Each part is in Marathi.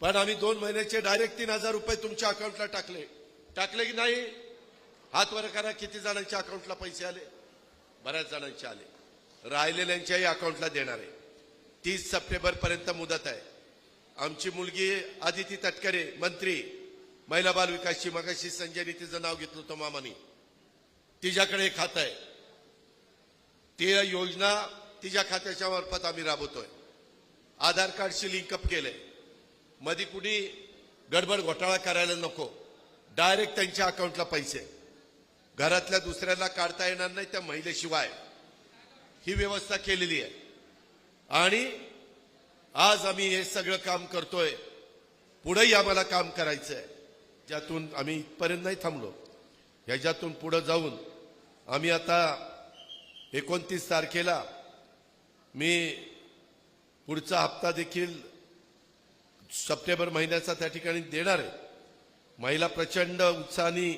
पण आम्ही दोन महिन्याचे डायरेक्ट तीन हजार रुपये तुमच्या अकाउंटला टाकले. टाकले की नाही? हात वर करा किती जणांच्या अकाउंटला पैसे आले? बऱ्याच जणांचे आले. राहिलेल्यांच्याही अकाउंटला देणार आहे. तीस सप्टेंबर पर्यंत मुदत आहे. आमची मुलगी आदिती तटकरे मंत्री महिला बाल विकासची मगाशी संजयनी तिचं नाव घेतलं होतं मामानी. तिच्याकडे हे खातं आहे. ती योजना तिच्या खात्याच्या मार्फत आम्ही राबवतोय. आधार कार्डशी लिंकअप केलंय. मध्ये कुणी गडबड घोटाळा करायला नको. डायरेक्ट त्यांच्या अकाउंटला पैसे. घरातल्या दुसऱ्याला काढता येणार नाही त्या महिलेशिवाय. ही व्यवस्था केलेली आहे. आणि आज आम्ही हे सगळं काम करतोय. पुढेही आम्हाला काम करायचं आहे ज्यातून आम्ही इथपर्यंत नाही थांबलो. ह्याच्यातून पुढे जाऊन आम्ही आता एकोणतीस तारखेला मी पुढचा हप्ता देखील सप्टेंबर महिन्याचा त्या ठिकाणी देणार आहे. महिला प्रचंड उत्साहाने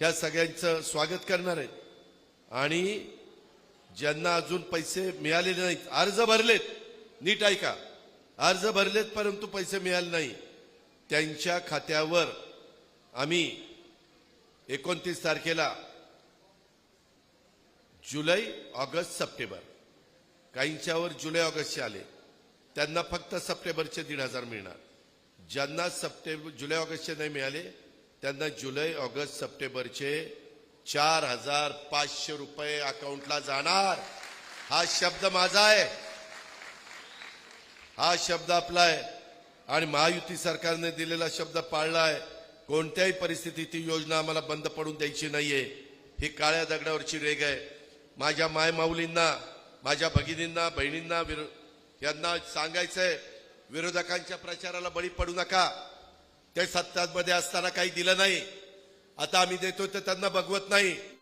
ह्या सगळ्यांचं स्वागत करणार आहेत. आणि ज्यांना अजून पैसे मिळालेले नाहीत अर्ज भरलेत. नीट ऐका अर्ज भरलेत परंतु पैसे मिळाले नाही. त्यांच्या खात्यावर आम्ही एकोणतीस तारखेला जुलै ऑगस्ट सप्टेंबर काहींच्यावर जुलै ऑगस्टचे आले. त्यांना फक्त सप्टेंबरचे दीड हजार मिळणार. ज्यांना सप्टेंबर जुलै ऑगस्टचे नाही मिळाले त्यांना जुलै ऑगस्ट सप्टेंबरचे चार हजार पाचशे रुपये अकाउंटला जाणार. हा शब्द माझा आहे. हा शब्द आपला आहे. आणि महायुती सरकारने दिलेला शब्द पाळला आहे. कोणत्याही परिस्थितीत ती योजना आम्हाला बंद पडून द्यायची नाहीये. ही काळ्या दगडावरची रेग आहे. माझ्या मायमाऊलींना माझ्या भगिनींना बहिणींना यांना सांगायचंय विरोधकांच्या प्रचाराला बळी पडू नका. ते सत्तामध्ये असताना काही दिलं नाही. आता आम्ही देतो तर त्यांना बघवत नाही.